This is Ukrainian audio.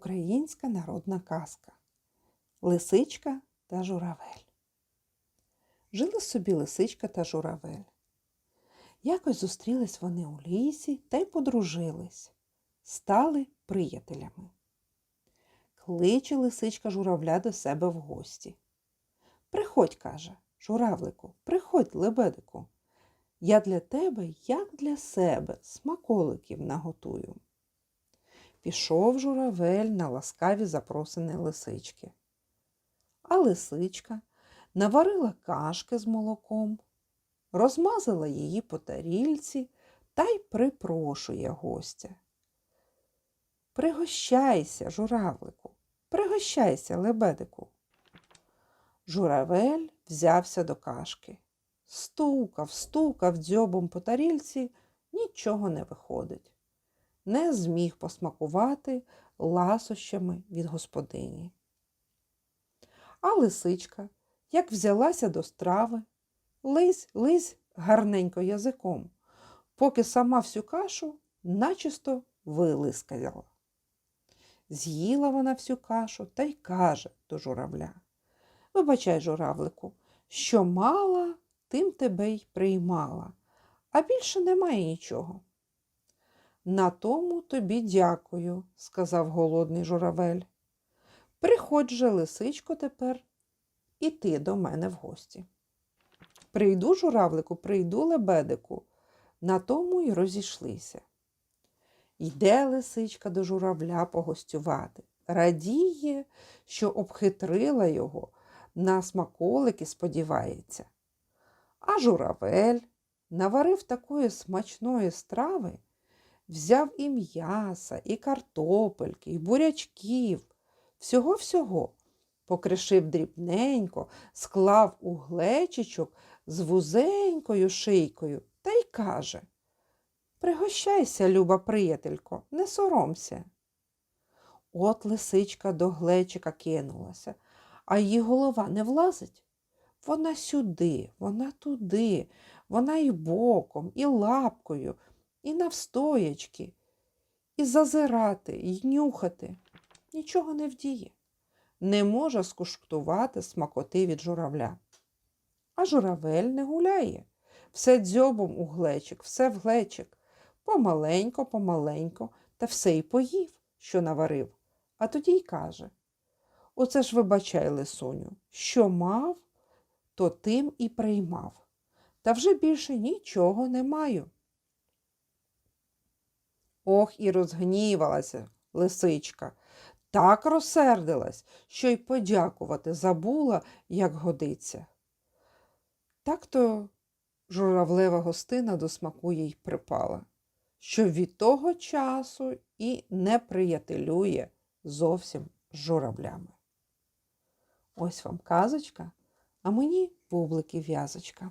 Українська народна казка Лисичка та журавель. Жили собі лисичка та журавель. Якось зустрілись вони у лісі та й подружились, стали приятелями. Кличе лисичка журавля до себе в гості. Приходь, каже, журавлику, приходь, лебедику. Я для тебе, як для себе, смаколиків наготую. Пішов журавель на ласкаві запросини лисички. А лисичка наварила кашки з молоком, розмазала її по тарільці та й припрошує гостя. Пригощайся, журавлику, пригощайся, лебедику. Журавель взявся до кашки. Стукав, стукав дзьобом по тарільці, нічого не виходить. Не зміг посмакувати ласощами від господині. А лисичка, як взялася до страви, лизь, лизь гарненько язиком, поки сама всю кашу начисто вилискала. З'їла вона всю кашу та й каже до журавля. Вибачай, журавлику, що мала, тим тебе й приймала, а більше немає нічого. На тому тобі дякую, сказав голодний журавель. Приходь же, лисичко, тепер і ти до мене в гості. Прийду, журавлику, прийду, лебедику, на тому й розійшлися. Йде лисичка до журавля погостювати, радіє, що обхитрила його, на смаколики сподівається. А журавель наварив такої смачної страви, взяв і м'яса, і картопельки, і бурячків, всього-всього, покришив дрібненько, склав у глечичок з вузенькою шийкою та й каже Пригощайся, люба приятелько, не соромся. От лисичка до глечика кинулася, а її голова не влазить. Вона сюди, вона туди, вона і боком, і лапкою, і навстоячки, і зазирати, і нюхати. Нічого не вдіє. Не може скуштувати смакоти від журавля. А журавель не гуляє. Все дзьобом у глечик, все в глечик. Помаленько, помаленько, та все й поїв, що наварив. А тоді й каже Оце ж вибачай, лисуню, що мав, то тим і приймав. Та вже більше нічого не маю. Ох, і розгнівалася лисичка. Так розсердилась, що й подякувати забула, як годиться. Так то журавлева гостина до смаку їй припала, що від того часу і не приятелює зовсім журавлями. Ось вам казочка, а мені бублики в'язочка.